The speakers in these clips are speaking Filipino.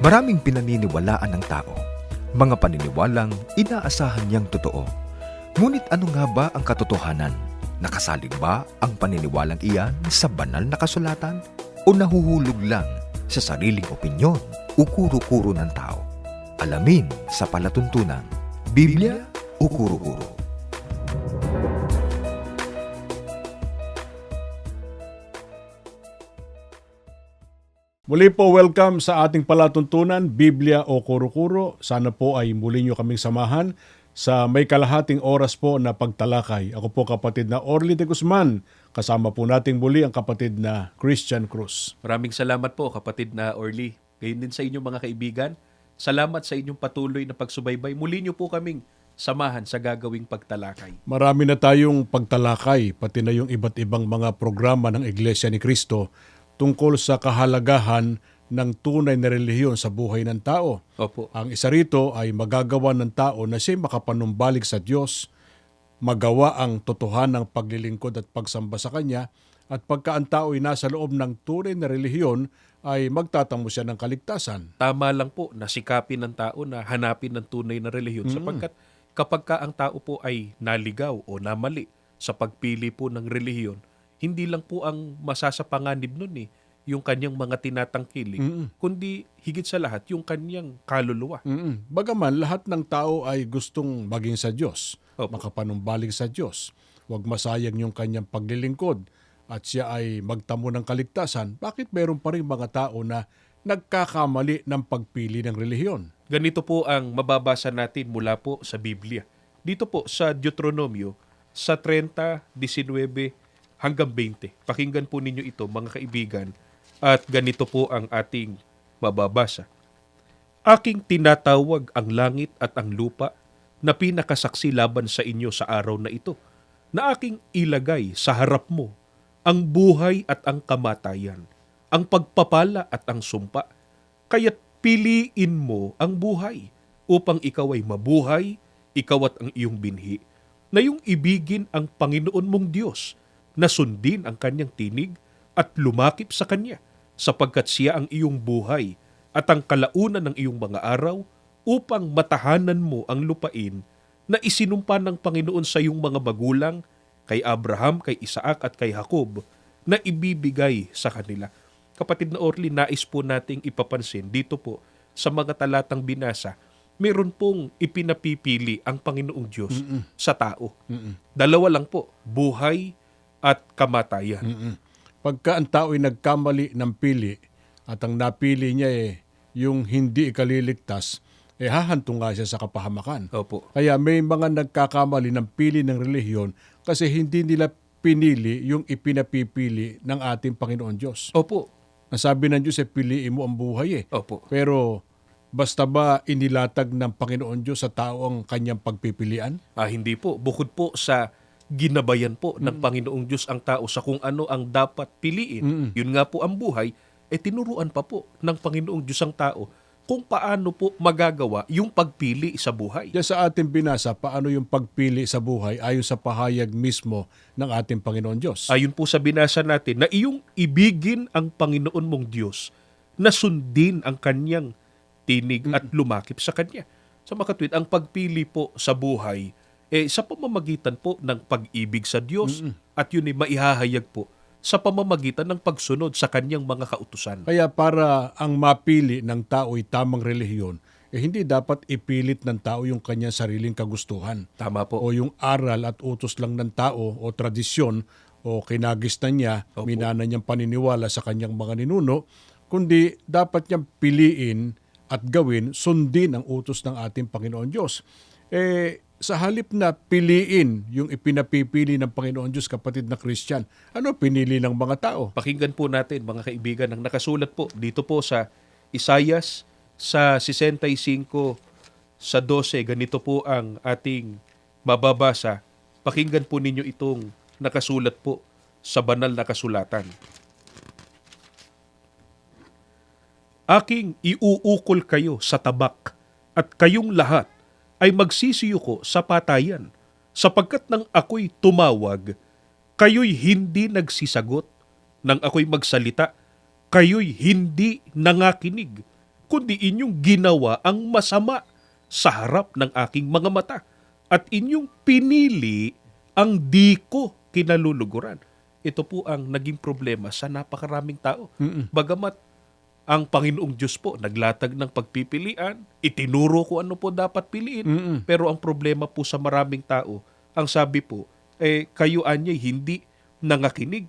Maraming pinaniniwalaan ng tao. Mga paniniwalang inaasahan niyang totoo. Ngunit ano nga ba ang katotohanan? Nakasalig ba ang paniniwalang iyan sa banal na kasulatan? O nahuhulog lang sa sariling opinyon o kuro-kuro ng tao? Alamin sa palatuntunan, Biblia o kuro-kuro? Muli po welcome sa ating palatuntunan, Biblia o Kuro-Kuro. Sana po ay muli nyo kaming samahan sa may kalahating oras po na pagtalakay. Ako po kapatid na Orly de Guzman. Kasama po nating muli ang kapatid na Christian Cruz. Maraming salamat po kapatid na Orly. Gayon din sa inyong mga kaibigan. Salamat sa inyong patuloy na pagsubaybay. Muli niyo po kaming samahan sa gagawing pagtalakay. Marami na tayong pagtalakay, pati na yung iba't ibang mga programa ng Iglesia ni Cristo tungkol sa kahalagahan ng tunay na relihiyon sa buhay ng tao. Opo. Ang isa rito ay magagawa ng tao na siya makapanumbalik sa Diyos, magawa ang totohanan ng paglilingkod at pagsamba sa Kanya, at pagka ang tao ay nasa loob ng tunay na relihiyon, ay magtatamo siya ng kaligtasan. Tama lang po na sikapin ng tao na hanapin ng tunay na relihiyon sapagkat kapag ka ang tao po ay naligaw o namali sa pagpili po ng relihiyon, hindi lang po ang masasapanganib nun eh, yung kanyang mga tinatangkilik, kundi higit sa lahat yung kanyang kaluluwa. Mm-mm. Bagaman lahat ng tao ay gustong maging sa Diyos, Opo. makapanumbalik sa Diyos. Huwag masayang yung kanyang paglilingkod at siya ay magtamo ng kaligtasan. Bakit meron pa rin mga tao na nagkakamali ng pagpili ng relihiyon? Ganito po ang mababasa natin mula po sa Biblia. Dito po sa Deuteronomio, sa 30, 19 hanggang 20. Pakinggan po ninyo ito mga kaibigan at ganito po ang ating mababasa. Aking tinatawag ang langit at ang lupa na pinakasaksi laban sa inyo sa araw na ito, na aking ilagay sa harap mo ang buhay at ang kamatayan, ang pagpapala at ang sumpa. Kaya't piliin mo ang buhay upang ikaw ay mabuhay, ikaw at ang iyong binhi, na yung ibigin ang Panginoon mong Diyos, na sundin ang kanyang tinig at lumakip sa kanya, sapagkat siya ang iyong buhay at ang kalaunan ng iyong mga araw upang matahanan mo ang lupain na isinumpa ng Panginoon sa iyong mga magulang, kay Abraham, kay Isaac at kay Jacob, na ibibigay sa kanila. Kapatid na Orly, nais po nating ipapansin dito po sa mga talatang binasa, meron pong ipinapipili ang Panginoong Diyos sa tao. Dalawa lang po, buhay at kamatayan. Mm-mm. Pagka ang tao ay nagkamali ng pili at ang napili niya eh yung hindi ikaliligtas, eh hahantong nga siya sa kapahamakan. Opo. Kaya may mga nagkakamali ng pili ng relihiyon kasi hindi nila pinili yung ipinapipili ng ating Panginoon Diyos. Opo. Ang sabi ng Diyos eh, piliin mo ang buhay eh. Opo. Pero basta ba inilatag ng Panginoon Diyos sa tao ang kanyang pagpipilian? Ah, hindi po. Bukod po sa ginabayan po ng Panginoong Diyos ang tao sa kung ano ang dapat piliin, yun nga po ang buhay, eh tinuruan pa po ng Panginoong Diyos ang tao kung paano po magagawa yung pagpili sa buhay. Diyan sa ating binasa, paano yung pagpili sa buhay ayon sa pahayag mismo ng ating Panginoon Diyos. Ayon po sa binasa natin na iyong ibigin ang Panginoon mong Diyos na sundin ang kanyang tinig at lumakip sa kanya. Sa makatwid, ang pagpili po sa buhay eh, sa pamamagitan po ng pag-ibig sa Diyos at yun ay maihahayag po sa pamamagitan ng pagsunod sa kanyang mga kautusan. Kaya para ang mapili ng tao ay tamang relihiyon, eh hindi dapat ipilit ng tao yung kanyang sariling kagustuhan. Tama po. O yung aral at utos lang ng tao o tradisyon o kinagistan niya, Opo. minana niyang paniniwala sa kanyang mga ninuno, kundi dapat niyang piliin at gawin, sundin ang utos ng ating Panginoon Diyos. Eh, sa halip na piliin yung ipinapipili ng Panginoon Diyos, kapatid na Christian, ano pinili ng mga tao? Pakinggan po natin mga kaibigan ang nakasulat po dito po sa Isayas sa 65 sa 12 ganito po ang ating mababasa. Pakinggan po ninyo itong nakasulat po sa banal na kasulatan. Aking iuukol kayo sa tabak at kayong lahat ay magsisiyuko sa patayan sapagkat nang ako'y tumawag, kayo'y hindi nagsisagot. Nang ako'y magsalita, kayo'y hindi nangakinig. kundi inyong ginawa ang masama sa harap ng aking mga mata at inyong pinili ang di ko kinaluluguran. Ito po ang naging problema sa napakaraming tao. Bagamat ang Panginoong Diyos po naglatag ng pagpipilian, itinuro ko ano po dapat piliin. Pero ang problema po sa maraming tao, ang sabi po, eh, kayo anyay hindi nangakinig.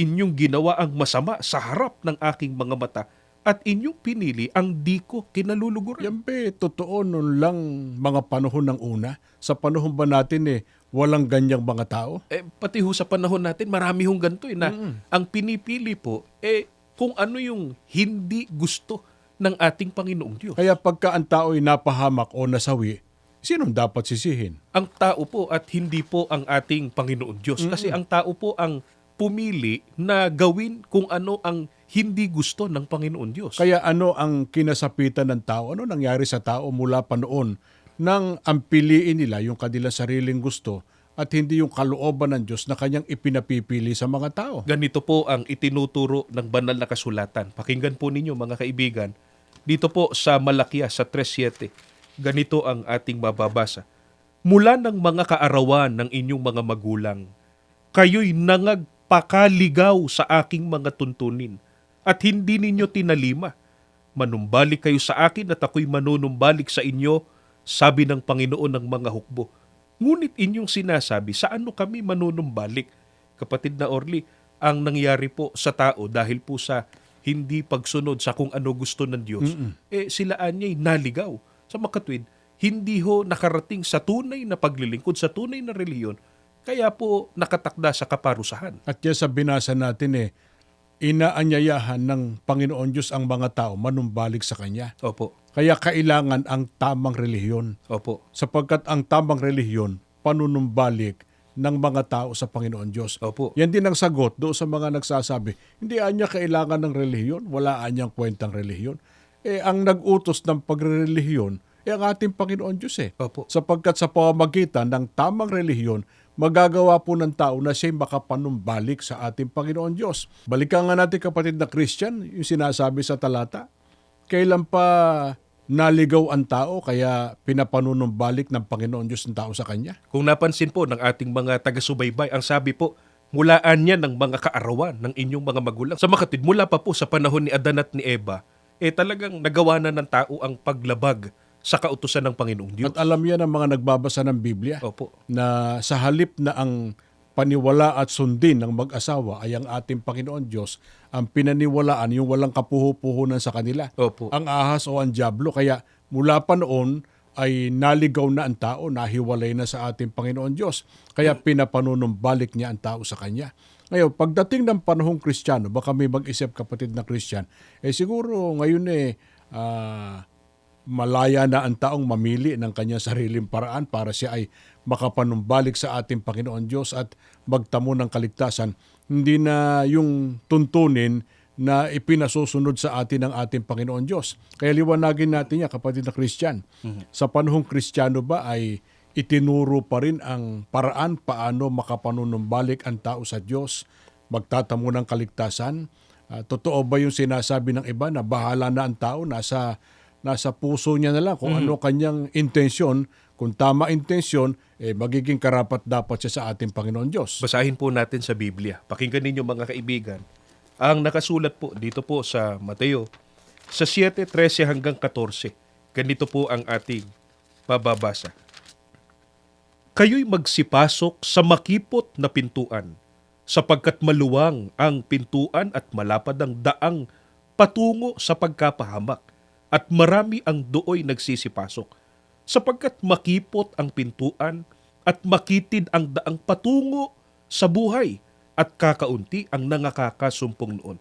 Inyong ginawa ang masama sa harap ng aking mga mata at inyong pinili ang di ko kinaluluguran. Yan ba, eh, totoo nun lang mga panahon ng una? Sa panahon ba natin eh, walang ganyang mga tao? eh, pati ho sa panahon natin, marami hong ganito eh, na ang pinipili po, eh, kung ano yung hindi gusto ng ating Panginoong Diyos. Kaya pagka ang tao'y napahamak o nasawi, sinong dapat sisihin? ang tao po at hindi po ang ating Panginoon Diyos. Kasi ang tao po ang pumili na gawin kung ano ang hindi gusto ng Panginoon Diyos. Kaya ano ang kinasapitan ng tao? Ano nangyari sa tao mula pa noon nang ang piliin nila yung kanilang sariling gusto at hindi yung kalooban ng Diyos na kanyang ipinapipili sa mga tao? Ganito po ang itinuturo ng banal na kasulatan. Pakinggan po ninyo mga kaibigan. Dito po sa Malakya sa 3.7, ganito ang ating mababasa. Mula ng mga kaarawan ng inyong mga magulang, kayo'y nangagpakaligaw sa aking mga tuntunin at hindi ninyo tinalima. Manumbalik kayo sa akin at ako'y manunumbalik sa inyo, sabi ng Panginoon ng mga hukbo. Ngunit inyong sinasabi, sa ano kami manunumbalik? Kapatid na Orly, ang nangyari po sa tao dahil po sa hindi pagsunod sa kung ano gusto ng Diyos, eh sila anya'y naligaw. Sa makatwid, hindi ho nakarating sa tunay na paglilingkod, sa tunay na reliyon, kaya po nakatakda sa kaparusahan. At yan sa binasa natin eh, inaanyayahan ng Panginoon Diyos ang mga tao manumbalik sa Kanya. Opo, Kaya kailangan ang tamang relihiyon. opo, Sapagkat ang tamang relihiyon, panunumbalik ng mga tao sa Panginoon Diyos. opo. Yan din ang sagot doon sa mga nagsasabi, hindi anya kailangan ng relihiyon, wala anyang kwentang relihiyon. Eh, ang nag-utos ng pagrelihiyon, eh ang ating Panginoon Diyos eh. Opo. Sapagkat sa pamamagitan ng tamang relihiyon, magagawa po ng tao na siya'y makapanumbalik sa ating Panginoon Diyos. Balikan nga natin kapatid na Christian, yung sinasabi sa talata, kailan pa naligaw ang tao kaya pinapanunumbalik ng Panginoon Diyos ng tao sa Kanya? Kung napansin po ng ating mga taga-subaybay, ang sabi po, mulaan niya ng mga kaarawan ng inyong mga magulang. Sa makatid, mula pa po sa panahon ni Adan at ni Eva, eh talagang nagawa na ng tao ang paglabag sa kautusan ng Panginoong Diyos. At alam yan ng mga nagbabasa ng Biblia Opo. na sa halip na ang paniwala at sundin ng mag-asawa ay ang ating Panginoon Diyos, ang pinaniwalaan yung walang kapuho-puhunan sa kanila. Opo. Ang ahas o ang diablo. Kaya mula pa noon ay naligaw na ang tao, nahiwalay na sa ating Panginoon Diyos. Kaya pinapanunumbalik niya ang tao sa Kanya. Ngayon, pagdating ng panahong Kristiyano, baka may mag-isip kapatid na Kristyan, eh siguro ngayon eh, ah, malaya na ang taong mamili ng kanyang sariling paraan para siya ay makapanumbalik sa ating Panginoon Diyos at magtamo ng kaligtasan. Hindi na yung tuntunin na ipinasusunod sa atin ng ating Panginoon Diyos. Kaya liwanagin natin niya, kapatid na Kristyan. Sa panahong Kristiyano ba ay itinuro pa rin ang paraan paano makapanunumbalik ang tao sa Diyos, magtatamo ng kaligtasan. Ah, totoo ba yung sinasabi ng iba na bahala na ang tao, nasa nasa puso niya na lang kung ano kanyang intensyon. Kung tama intensyon, eh, magiging karapat dapat siya sa ating Panginoon Diyos. Basahin po natin sa Biblia. Pakinggan ninyo mga kaibigan. Ang nakasulat po dito po sa Mateo, sa 7.13 hanggang 14. Ganito po ang ating bababasa. Kayo'y magsipasok sa makipot na pintuan, sapagkat maluwang ang pintuan at malapad ang daang patungo sa pagkapahamak, at marami ang dooy nagsisipasok sapagkat makipot ang pintuan at makitid ang daang patungo sa buhay at kakaunti ang nangakakasumpong noon.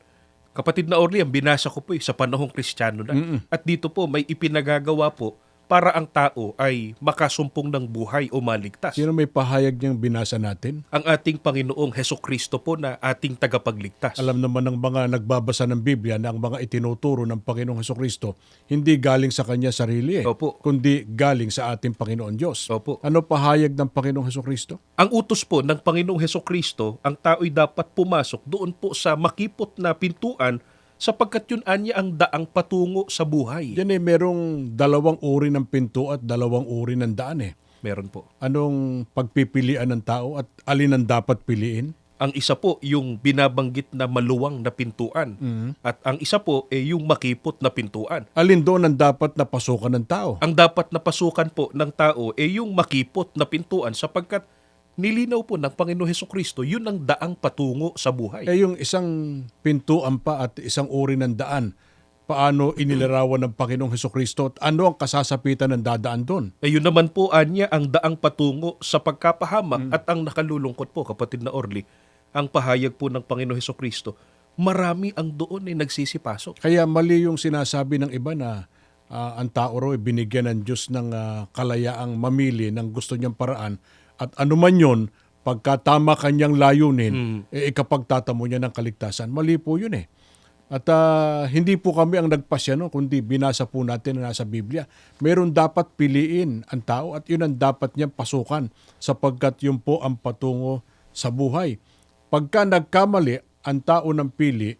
Kapatid na Orly, ang binasa ko po eh, sa panahong kristyano na. At dito po may ipinagagawa po para ang tao ay makasumpong ng buhay o maligtas. Sino may pahayag niyang binasa natin? Ang ating Panginoong Heso Kristo po na ating tagapagligtas. Alam naman ng mga nagbabasa ng Biblia na ang mga itinuturo ng Panginoong Heso Kristo hindi galing sa kanya sarili eh, Opo. kundi galing sa ating Panginoon Diyos. Opo. Ano pahayag ng Panginoong Heso Kristo? Ang utos po ng Panginoong Heso Kristo, ang tao'y dapat pumasok doon po sa makipot na pintuan sapagkat yun anya ang daang patungo sa buhay. Yan eh, merong dalawang uri ng pinto at dalawang uri ng daan eh. Meron po. Anong pagpipilian ng tao at alin ang dapat piliin? Ang isa po yung binabanggit na maluwang na pintuan at ang isa po ay yung makipot na pintuan. Alin doon ang dapat na pasukan ng tao? Ang dapat na pasukan po ng tao ay yung makipot na pintuan sapagkat nilinaw po ng Panginoon Heso Kristo, yun ang daang patungo sa buhay. Eh yung isang pintuan pa at isang uri ng daan, paano inilarawan ng Panginoong Heso Kristo at ano ang kasasapitan ng dadaan doon? Ayun naman po anya ang daang patungo sa pagkapahamak at ang nakalulungkot po kapatid na Orly, ang pahayag po ng Panginoon Heso Kristo, marami ang doon ay nagsisipasok. Kaya mali yung sinasabi ng iba na ah, ang tao raw ay binigyan ng Diyos ng ah, kalayaang mamili ng gusto niyang paraan at anuman yon pagka tama kanyang layunin, eh ikapagtatamo niya ng kaligtasan. Mali po yun eh. At ah, hindi po kami ang nagpasya no, kundi binasa po natin na nasa Biblia. Meron dapat piliin ang tao at yun ang dapat niyang pasukan sapagkat yun po ang patungo sa buhay. Pagka nagkamali ang tao ng pili,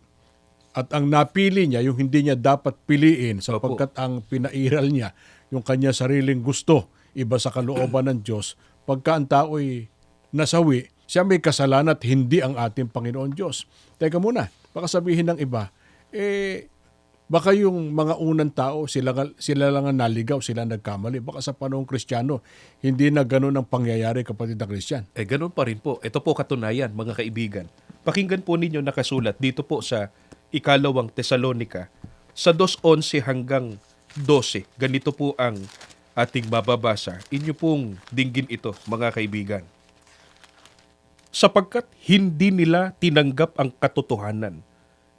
at ang napili niya, yung hindi niya dapat piliin sapagkat ang pinairal niya, yung kanya sariling gusto, iba sa kalooban ng Diyos, pagka ang tao'y nasawi, siya may kasalanan at hindi ang ating Panginoon Diyos. Teka muna, baka sabihin ng iba, eh, baka yung mga unang tao, sila, sila lang ang naligaw, sila nagkamali. Baka sa panahong Kristiyano, hindi na ganun ang pangyayari kapatid na Kristyan. Eh ganun pa rin po. Ito po katunayan mga kaibigan. Pakinggan po ninyo nakasulat dito po sa ikalawang Tesalonika sa 2.11 hanggang 12. Ganito po ang ating mababasa. Inyo pong dinggin ito mga kaibigan. Sapagkat hindi nila tinanggap ang katotohanan.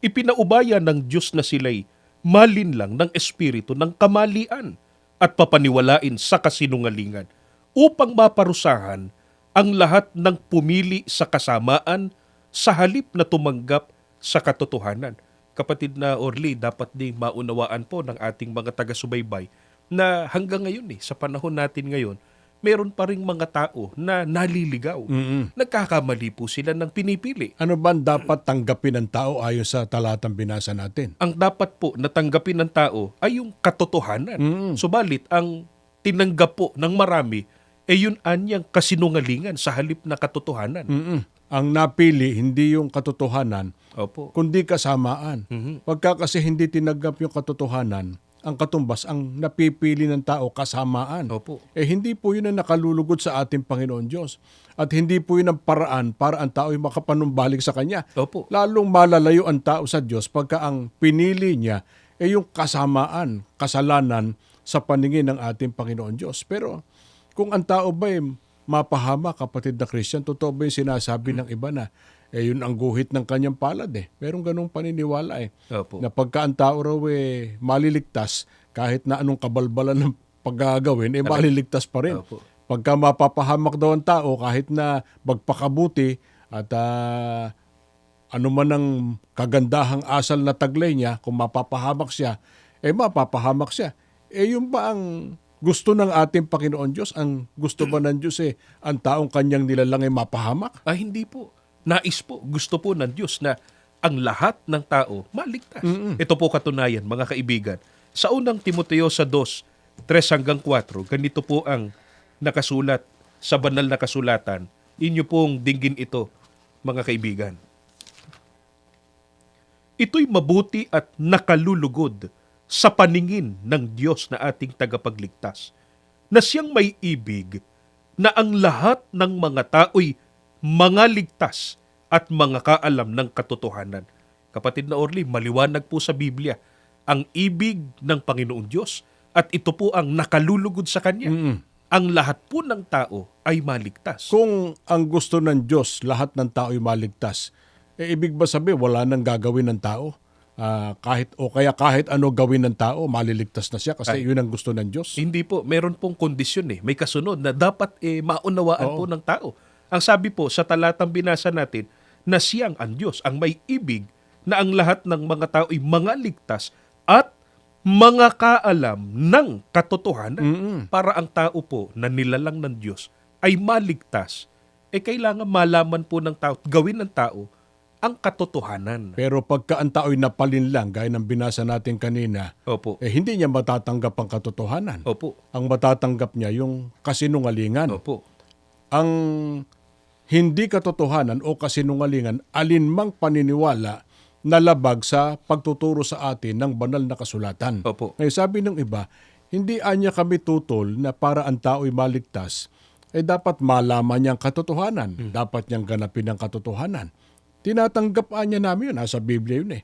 Ipinaubaya ng Diyos na sila'y malinlang ng espiritu ng kamalian at papaniwalain sa kasinungalingan upang maparusahan ang lahat ng pumili sa kasamaan sa halip na tumanggap sa katotohanan. Kapatid na Orly, dapat din maunawaan po ng ating mga taga-subaybay na hanggang ngayon eh, sa panahon natin ngayon, meron pa ring mga tao na naliligaw. Nagkakamali po sila ng pinipili. Ano ba ang dapat tanggapin ng tao ayon sa talatang binasa natin? Ang dapat po natanggapin ng tao ay yung katotohanan. Subalit, ang tinanggap po ng marami ay yun anyang kasinungalingan sa halip na katotohanan. Mm-mm. Ang napili, hindi yung katotohanan, Opo. kundi kasamaan. Pagka kasi hindi tinanggap yung katotohanan, ang katumbas, ang napipili ng tao, kasamaan. Opo. Eh hindi po yun ang nakalulugod sa ating Panginoon Diyos. At hindi po yun ang paraan para ang tao ay makapanumbalik sa Kanya. Opo. Lalong malalayo ang tao sa Diyos pagka ang pinili niya ay yung kasamaan, kasalanan sa paningin ng ating Panginoon Diyos. Pero kung ang tao ba ay mapahama, kapatid na Christian, totoo ba yung sinasabi ng iba na eh yun ang guhit ng kanyang palad eh. Merong ganong paniniwala eh. Opo. Na pagka ang tao raw eh maliligtas, kahit na anong kabalbalan ng paggagawin, eh maliligtas pa rin. Opo. Pagka mapapahamak daw ang tao, kahit na magpakabuti at ah, ano man ang kagandahang asal na taglay niya, kung mapapahamak siya, eh mapapahamak siya. Eh yun ba ang gusto ng ating Panginoon Diyos? Ang gusto ba ng Diyos eh, ang taong kanyang nilalang ay mapahamak? Ah, hindi po. Nais po, gusto po ng Diyos na ang lahat ng tao maligtas. Ito po katunayan, mga kaibigan. Sa unang Timoteo sa 2, 3 hanggang 4, ganito po ang nakasulat sa banal na kasulatan. Inyo pong dinggin ito, mga kaibigan. Ito'y mabuti at nakalulugod sa paningin ng Diyos na ating tagapagligtas, na siyang may ibig na ang lahat ng mga tao'y mga ligtas at mga kaalam ng katotohanan. Kapatid na Orly, maliwanag po sa Biblia ang ibig ng Panginoong Diyos at ito po ang nakalulugod sa Kanya. Ang lahat po ng tao ay maligtas. Kung ang gusto ng Diyos, lahat ng tao ay maligtas, eh, ibig ba sabi wala nang gagawin ng tao? Ah, kahit o kaya kahit ano gawin ng tao, maliligtas na siya kasi Ay. yun ang gusto ng Diyos. Hindi po, meron pong kondisyon eh. May kasunod na dapat eh, maunawaan Oo. po ng tao. Ang sabi po sa talatang binasa natin, na siyang ang Diyos, ang may ibig na ang lahat ng mga tao ay mga ligtas at mga kaalam ng katotohanan para ang tao po na nilalang ng Diyos ay maligtas. Eh kailangan malaman po ng tao, gawin ng tao ang katotohanan. Pero pagka ang tao'y napalin lang, gaya ng binasa natin kanina, Opo. eh hindi niya matatanggap ang katotohanan. Opo. Ang matatanggap niya yung kasinungalingan. Opo. Ang hindi katotohanan o kasinungalingan, alinmang paniniwala na labag sa pagtuturo sa atin ng banal na kasulatan. Opo. Ngayon sabi ng iba, hindi anya kami tutol na para ang tao'y maligtas, eh dapat malaman niyang katotohanan. Dapat niyang ganapin ang katotohanan. Tinatanggap anya namin yun. Nasa Biblia yun eh.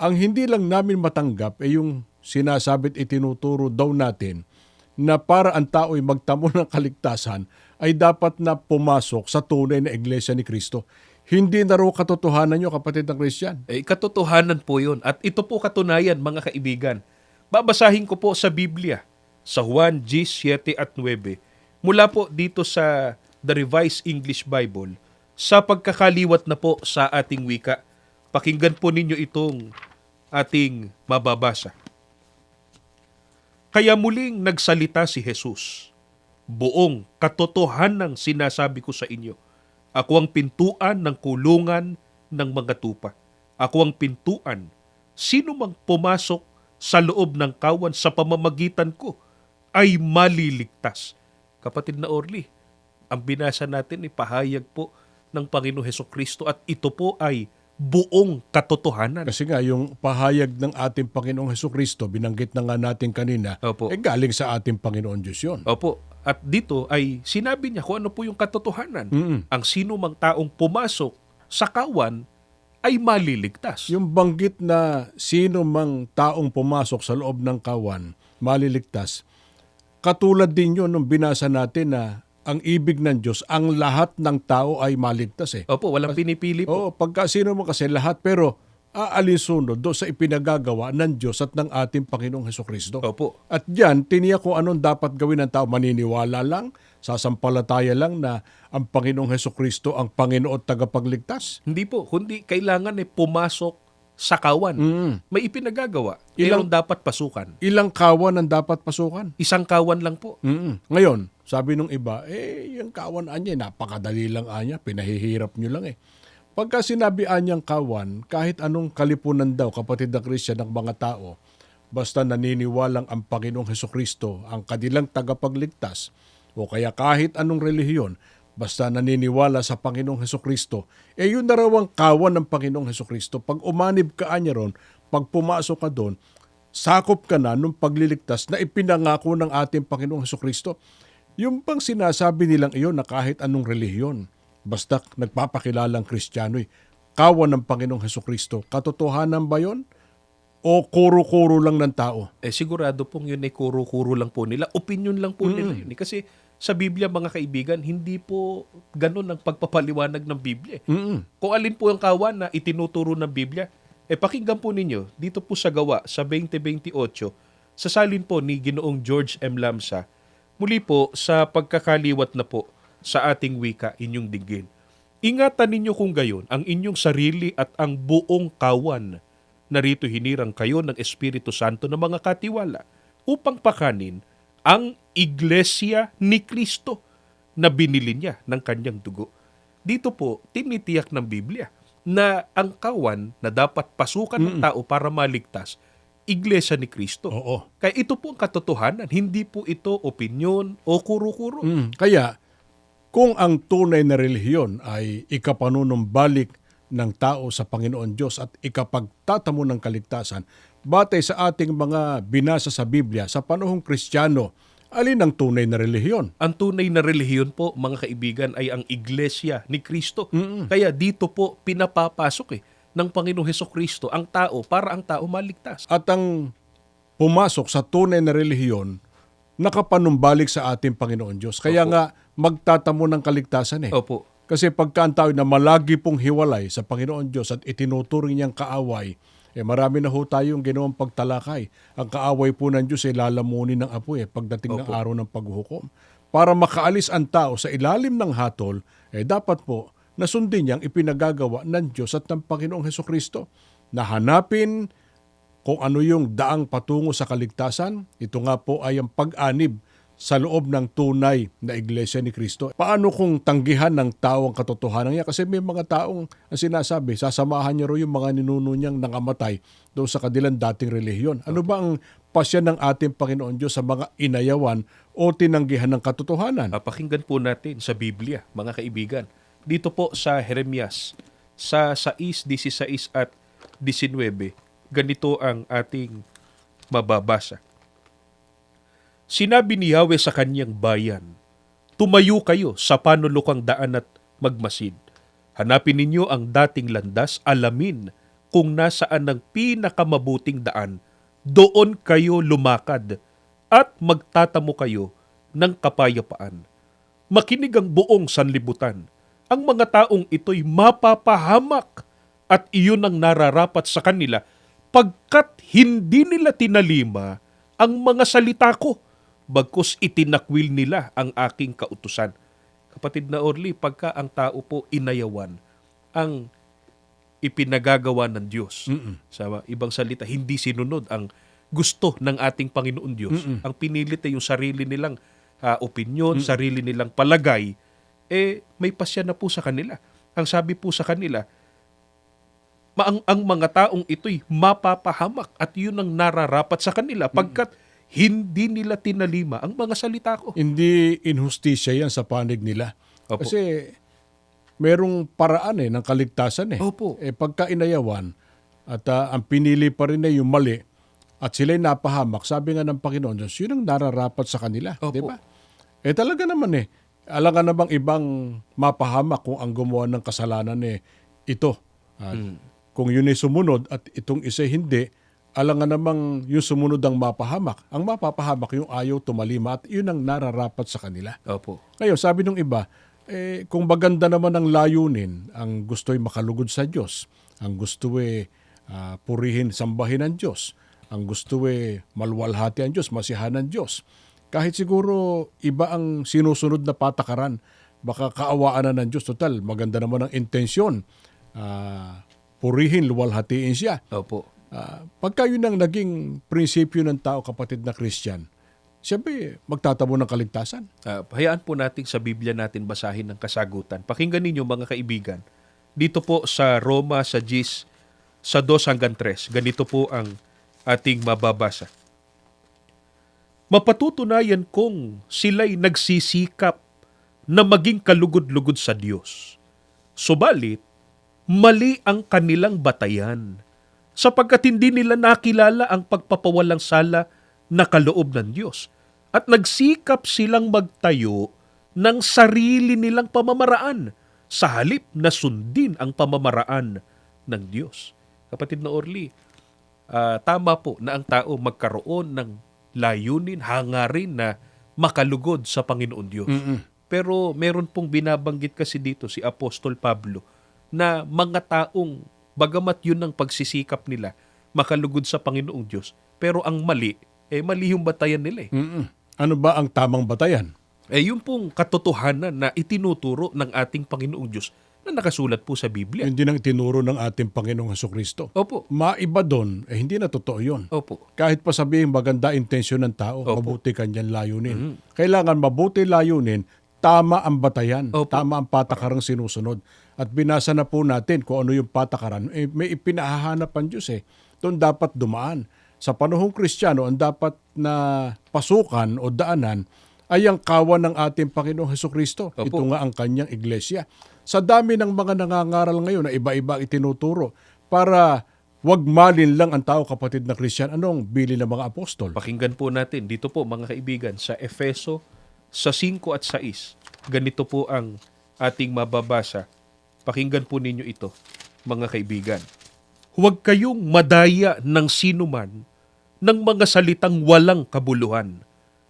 Ang hindi lang namin matanggap ay yung sinasabit itinuturo daw natin na para ang tao'y magtamo ng kaligtasan ay dapat na pumasok sa tunay na iglesia ni Kristo. Hindi na raw katotohanan nyo, kapatid ng Christian. Eh, katotohanan po yun. At ito po katunayan, mga kaibigan. Babasahin ko po sa Biblia, sa Juan G. 7 at 9, mula po dito sa The Revised English Bible, sa pagkakaliwat na po sa ating wika. Pakinggan po ninyo itong ating mababasa. Kaya muling nagsalita si Jesus. Buong katotohanan sinasabi ko sa inyo. Ako ang pintuan ng kulungan ng mga tupa. Ako ang pintuan. Sino mang pumasok sa loob ng kawan sa pamamagitan ko ay maliligtas. Kapatid na Orly, ang binasa natin ay pahayag po ng Panginoon Heso Kristo at ito po ay buong katotohanan. Kasi nga, yung pahayag ng ating Panginoong Heso Kristo, binanggit na nga natin kanina, Opo. eh galing sa ating Panginoon Diyos yun. Opo. At dito ay sinabi niya kung ano po yung katotohanan. Mm-mm. Ang sino mang taong pumasok sa kawan ay maliligtas. Yung banggit na sino mang taong pumasok sa loob ng kawan, maliligtas, katulad din yun nung binasa natin na ang ibig ng Diyos, ang lahat ng tao ay maligtas eh. Opo, walang pinipili po. Oo, pagka sino mo kasi lahat, pero aalinsunod do sa ipinagagawa ng Diyos at ng ating Panginoong Heso Kristo. Opo. At diyan, tiniyak kung anong dapat gawin ng tao. Maniniwala lang, sasampalataya lang na ang Panginoong Heso Kristo ang Panginoon at tagapagligtas. Hindi po, kundi kailangan ay pumasok sa kawan. Mm. May ipinagagawa. Ilang- Ilang dapat pasukan. Ilang kawan ang dapat pasukan? Isang kawan lang po. Mm. Ngayon, sabi nung iba, eh, yung kawan anya, napakadali lang anya, pinahihirap nyo lang eh. Pagka sinabi anyang kawan, kahit anong kalipunan daw, kapatid na Christian ng mga tao, basta naniniwalang ang Panginoong Heso Kristo ang kanilang tagapagligtas, o kaya kahit anong relihiyon, basta naniniwala sa Panginoong Heso Kristo, eh yun na raw ang kawan ng Panginoong Heso Kristo. Pag umanib ka anya ron, pag pumasok ka doon, sakop ka na nung pagliligtas na ipinangako ng ating Panginoong Heso Kristo. Yung pang sinasabi nilang iyon na kahit anong relihiyon, basta nagpapakilalang Kristiyano'y kawan ng Panginoong Heso Kristo, katotohanan ba yon? O kuro-kuro lang ng tao? Eh sigurado pong yun ay kuro-kuro lang po nila. Opinion lang po nila Mm. yun. eh. Kasi sa Biblia mga kaibigan, hindi po ganun ang pagpapaliwanag ng Biblia. eh. Mm-mm. Kung alin po ang kawan na itinuturo ng Biblia, eh pakinggan po ninyo, dito po sa gawa, sa 2028, sa salin po ni Ginoong George M. Lamsa, muli po sa pagkakaliwat na po sa ating wika inyong dinggin. Ingatan ninyo kung gayon ang inyong sarili at ang buong kawan na rito hinirang kayo ng Espiritu Santo ng mga katiwala upang pakanin ang iglesia ni Kristo na binili niya ng kanyang dugo. Dito po, tinitiyak ng Biblia na ang kawan na dapat pasukan ng tao para maligtas, iglesia ni Kristo. Oo. Kaya ito po ang katotohanan, hindi po ito opinyon o kuro-kuro. Mm. Kaya, kung ang tunay na relihiyon ay ikapanunumbalik ng tao sa Panginoon Diyos at ikapagtatamo ng kaligtasan, batay sa ating mga binasa sa Biblia sa panahong Kristiyano, alin ang tunay na relihiyon? Ang tunay na relihiyon po, mga kaibigan, ay ang iglesia ni Kristo. Kaya dito po pinapapasok eh ng Panginoong Heso Kristo ang tao para ang tao maligtas. At ang pumasok sa tunay na relihiyon, nakapanumbalik sa ating Panginoon Diyos. Kaya Opo. nga, magtatamo ng kaligtasan eh. Opo. Kasi pagka ang tao na malagi pong hiwalay sa Panginoon Diyos at itinuturing niyang kaaway, eh marami na ho tayong ginawang pagtalakay. Ang kaaway po ng Diyos ay lalamunin ng apoy eh, pagdating ng Opo. araw ng paghuhukom. Para makaalis ang tao sa ilalim ng hatol, eh dapat po na sundin niyang ipinagagawa ng Diyos at ng Panginoong Heso Kristo na hanapin kung ano yung daang patungo sa kaligtasan. Ito nga po ay ang pag-anib sa loob ng tunay na iglesia ni Kristo. Paano kung tanggihan ng tao ang katotohanan niya? Kasi may mga taong ang sinasabi, sasamahan niya ro yung mga ninuno niyang nangamatay doon sa kanilang dating relihiyon. Ano ba ang pasya ng ating Panginoon Diyos sa mga inayawan o tinanggihan ng katotohanan? Pakinggan po natin sa Biblia, mga kaibigan. Dito po sa Jeremias, sa 6, 16 at 19, ganito ang ating mababasa. Sinabi ni Yahweh sa kanyang bayan, Tumayo kayo sa panulukang daan at magmasid. Hanapin ninyo ang dating landas, alamin kung nasaan ang pinakamabuting daan. Doon kayo lumakad at magtatamo kayo ng kapayapaan. Makinig ang buong sanlibutan. Ang mga taong ito'y mapapahamak at iyon ang nararapat sa kanila pagkat hindi nila tinalima ang mga salita ko bagkus itinakwil nila ang aking kautusan. Kapatid na Orly, pagka ang tao po inayawan ang ipinagagawa ng Diyos. Sa ibang salita, hindi sinunod ang gusto ng ating Panginoon Diyos. Ang pinilit ay yung sarili nilang ah, opinyon, sarili nilang palagay, eh may pasya na po sa kanila. Ang sabi po sa kanila, ang, ang mga taong ito'y mapapahamak at yun ang nararapat sa kanila pagkat hindi nila tinalima ang mga salita ko. Hindi inhustisya yan sa panig nila. Opo. Kasi merong paraan eh ng kaligtasan eh. Opo. Eh pagka inayawan at ah, ang pinili pa rin ay yung mali at sila'y napahamak, sabi nga ng Panginoon Diyos, yun ang nararapat sa kanila. Opo. Di ba? Eh talaga naman eh. Alam ka namang ibang mapahamak kung ang gumawa ng kasalanan eh ito. At Kung yun ay sumunod at itong isa hindi, alam nga namang yung sumunod ang mapahamak. Ang mapapahamak yung ayaw tumalima at yun ang nararapat sa kanila. Opo. Ngayon, sabi nung iba, eh, kung maganda naman ang layunin, ang gusto ay makalugod sa Diyos, ang gusto ay ah, purihin, sambahin ang Diyos, ang gusto ay maluwalhati ang Diyos, masihan ang Diyos. Kahit siguro iba ang sinusunod na patakaran, baka kaawaan na ng Diyos. Total, maganda naman ang intensyon. Ah, purihin, luwalhatiin siya. Opo. Ah, pagka yun ang naging prinsipyo ng tao, kapatid na Christian, siyempre magtatabo ng kaligtasan. Ah, hayaan po natin sa Biblia natin basahin ng kasagutan. Pakinggan ninyo mga kaibigan. Dito po sa Roma sa Gis sa 2 hanggang 3. Ganito po ang ating mababasa. Mapatutunayan kong sila'y nagsisikap na maging kalugod-lugod sa Diyos. Subalit, mali ang kanilang batayan sapagkat hindi nila nakilala ang pagpapawalang sala na kaloob ng Diyos at nagsikap silang magtayo ng sarili nilang pamamaraan sa halip na sundin ang pamamaraan ng Diyos. Kapatid na Orly, ah, tama po na ang tao magkaroon ng layunin, hangarin na makalugod sa Panginoon Diyos. Pero meron pong binabanggit kasi dito si Apostol Pablo na mga taong bagamat yun ang pagsisikap nila makalugod sa Panginoong Diyos, pero ang mali, eh mali yung batayan nila eh. Mm-mm. Ano ba ang tamang batayan? Eh yun pong katotohanan na itinuturo ng ating Panginoong Diyos na nakasulat po sa Biblia. Hindi nang tinuro ng ating Panginoong Heso Kristo. Opo. Maiba doon, eh hindi na totoo yun. Opo. Kahit pa sabihin maganda intensyon ng tao, Opo. mabuti kanyang layunin. Kailangan mabuti layunin, tama ang batayan, Opo. tama ang patakarang sinusunod. At binasa na po natin kung ano yung patakaran. Eh, may ipinahahanap ang Diyos eh. Doon dapat dumaan. Sa panahong Kristiyano, ang dapat na pasukan o daanan ay ang kawan ng ating Panginoong Heso Kristo. Opo. Ito nga ang kanyang iglesia. Sa dami ng mga nangangaral ngayon na iba-iba itinuturo para wag malin lang ang tao kapatid na Kristiyan. Anong bili ng mga apostol? Pakinggan po natin dito po mga kaibigan sa Efeso sa 5 at 6. Ganito po ang ating mababasa. Pakinggan po ninyo ito, mga kaibigan. Huwag kayong madaya ng sinuman ng mga salitang walang kabuluhan,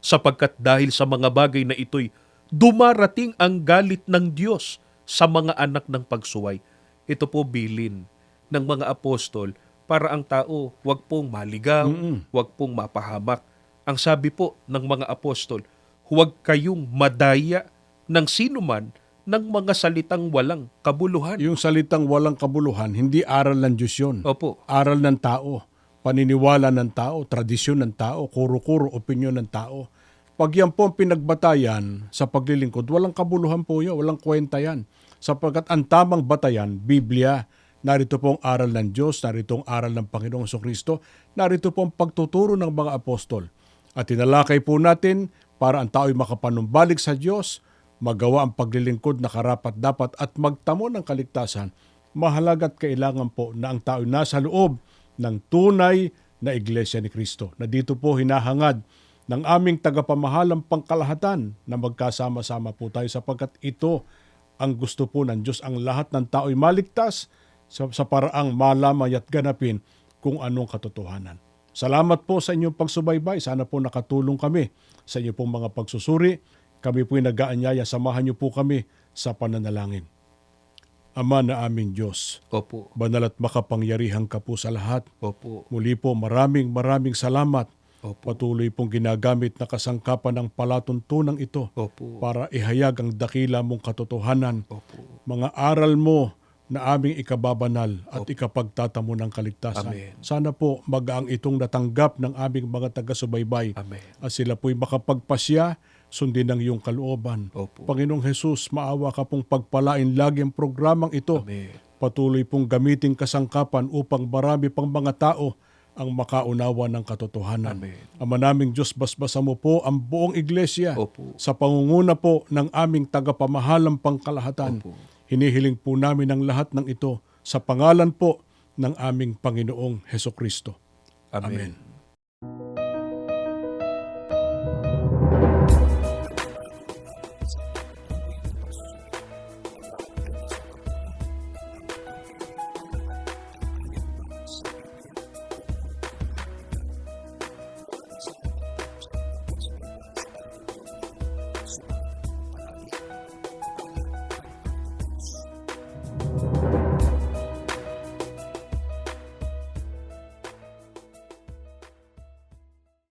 sapagkat dahil sa mga bagay na ito'y dumarating ang galit ng Diyos sa mga anak ng pagsuway. Ito po bilin ng mga apostol para ang tao wag pong maligaw, wag pong mapahamak. Ang sabi po ng mga apostol, huwag kayong madaya ng sinuman ng mga salitang walang kabuluhan. Yung salitang walang kabuluhan, hindi aral ng Diyos yun. Opo. Aral ng tao, paniniwala ng tao, tradisyon ng tao, kuro-kuro, opinyon ng tao. pag yan po ang pinagbatayan sa paglilingkod, walang kabuluhan po yan, walang kwenta yan. Sapagkat ang tamang batayan, Biblia, narito po ang aral ng Diyos, narito ang aral ng Panginoong Kristo, narito po ang pagtuturo ng mga apostol. At tinalakay po natin para ang tao'y makapanumbalik sa Diyos, magawa ang paglilingkod na karapat dapat at magtamo ng kaligtasan. Mahalagat kailangan po na ang tao'y nasa loob ng tunay na Iglesia ni Kristo. Na dito po hinahangad ng aming tagapamahalang pangkalahatan na magkasama-sama po tayo sapagkat ito ang gusto po ng Diyos. Ang lahat ng tao'y maligtas sa, sa paraang malamay at ganapin kung anong katotohanan. Salamat po sa inyong pagsubaybay. Sana po nakatulong kami sa inyong pong mga pagsusuri. Kami po'y nag-aanyaya. Samahan niyo po kami sa pananalangin. Ama na aming Diyos, Opo. banal at makapangyarihan ka po sa lahat. Opo. Muli po maraming maraming salamat. Opo. Patuloy pong ginagamit na kasangkapan ng palatuntunang ito Opo. para ihayag ang dakila mong katotohanan, Opo. mga aral mo na aming ikababanal at ikapagtatamo ng kaligtasan. Amen. Sana po magaang itong natanggap ng aming mga taga-subaybay Amen. at sila po'y makapagpasya, sundin ang iyong kalooban. Opo. Panginoong Jesus, maawa ka pong pagpalain lagi ang programang ito. Amen. Patuloy pong gamitin kasangkapan upang marami pang mga tao ang makaunawa ng katotohanan. Amen. Ama naming Diyos, basbasa mo po ang buong iglesia Opo. sa pangunguna po ng aming tagapamahalang pangkalahatan. Opo. Hinihiling po namin ang lahat ng ito sa pangalan po ng aming Panginoong Heso Kristo. Amen. Amen.